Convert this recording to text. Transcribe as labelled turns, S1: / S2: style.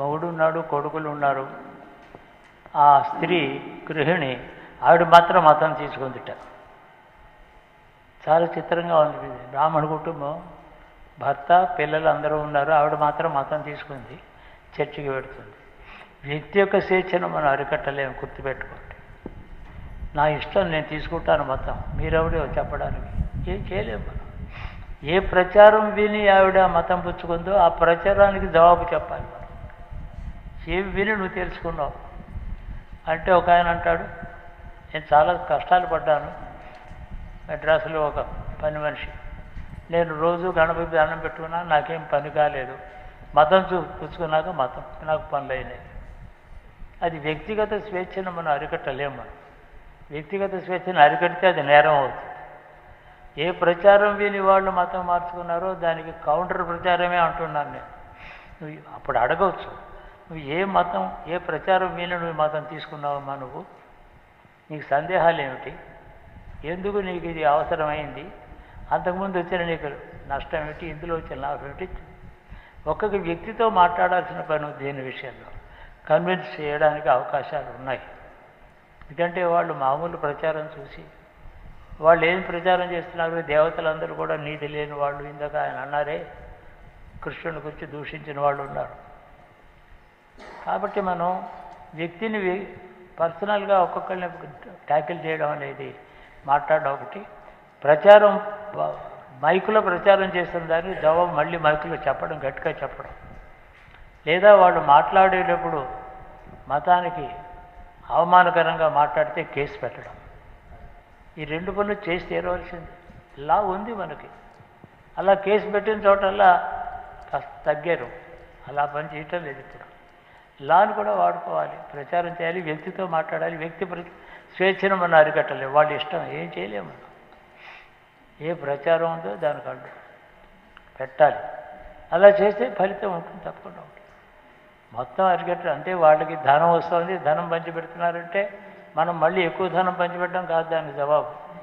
S1: మొగుడున్నాడు కొడుకులు ఉన్నారు ఆ స్త్రీ గృహిణి ఆవిడ మాత్రం మతం తీసుకుందిట చాలా చిత్రంగా ఉంది బ్రాహ్మణ కుటుంబం భర్త పిల్లలు అందరూ ఉన్నారు ఆవిడ మాత్రం మతం తీసుకుంది చర్చికి పెడుతుంది. వ్యక్తి యొక్క స్వేచ్ఛను మనం అరికట్టలేము గుర్తుపెట్టుకోండి. నా ఇష్టం నేను తీసుకుంటాను మతం. మీరెవడో చెప్పడానికి. ఏం చేయలేము మనం. ఏ ప్రచారం విని ఆవిడ మతం పుచ్చుకుందో ఆ ప్రచారానికి జవాబు చెప్పాలి ఏవి ఏం విని నువ్వు తెలుసుకున్నావు? అంటే ఒక ఆయన అంటాడు నేను చాలా కష్టాలు పడ్డాను. మెడ్రాసులో ఒక పని మనిషి. నేను రోజు గణపతి దండం పెట్టుకున్నా నాకేం పని కాలేదు. మతం చూ పుచ్చుకున్నాక మతం నాకు పనులు అయినాయి. అది వ్యక్తిగత స్వేచ్ఛను మనం అరికట్టలేము మనం. వ్యక్తిగత స్వేచ్ఛను అరికడితే అది నేరం అవుతుంది. ఏ ప్రచారం విని వాళ్ళు మతం మార్చుకున్నారో దానికి కౌంటర్ ప్రచారమే అంటున్నాను నేను. నువ్వు అప్పుడు అడగవచ్చు. నువ్వు ఏ మతం ఏ ప్రచారం విని నువ్వు మతం తీసుకున్నావమ్మా నువ్వు? నీకు సందేహాలు ఏమిటి ఎందుకు నీకు ఇది అవసరమైంది? అంతకుముందు వచ్చిన నీకు నష్టం ఏమిటి ఇందులో వచ్చిన లాభం ఏమిటి ఒక్కొక్క వ్యక్తితో మాట్లాడాల్సిన పని దేని దీని విషయంలో? కన్విన్స్ చేయడానికి అవకాశాలు ఉన్నాయి. ఎందుకంటే వాళ్ళు మామూలు ప్రచారం చూసి వాళ్ళు ఏం ప్రచారం చేస్తున్నారు? దేవతలందరూ కూడా నీతి లేని వాళ్ళు ఇందాక ఆయన అన్నారే కృష్ణుని గురించి దూషించిన వాళ్ళు ఉన్నారు. కాబట్టి మనం వ్యక్తిని పర్సనల్గా ఒక్కొక్కరిని ట్యాకిల్ చేయడం అనేది మాట్లాడడం ఒకటి. ప్రచారం మైకులో ప్రచారం చేస్తున్న దాన్ని జవాబు మళ్ళీ మైకులో చెప్పడం గట్టిగా చెప్పడం. లేదా వాళ్ళు మాట్లాడేటప్పుడు మతానికి అవమానకరంగా మాట్లాడితే కేసు పెట్టడం. ఈ రెండు పనులు చేసి తీరవలసింది. ఇలా ఉంది మనకి. అలా కేసు పెట్టిన చోటల్లా కాస్త తగ్గారు. అలా పని చేయటం లేదు ఇప్పుడు. లాను కూడా వాడుకోవాలి ప్రచారం చేయాలి వ్యక్తితో మాట్లాడాలి వ్యక్తి ప్రతి స్వేచ్ఛను మనం అరికట్టలేము. వాళ్ళ ఇష్టం ఏం చేయలేము ఏ ప్రచారం ఉందో దానికి అడ్డు. పెట్టాలి. అలా చేస్తే ఫలితం ఉంటుంది తప్పకుండా ఉంటుంది. మొత్తం అరికట్టడం అంటే వాళ్ళకి ధనం వస్తుంది ధనం పంచిపెడుతున్నారంటే మనం మళ్ళీ ఎక్కువ ధనం పంచిపెట్టడం కాదు దానికి జవాబు.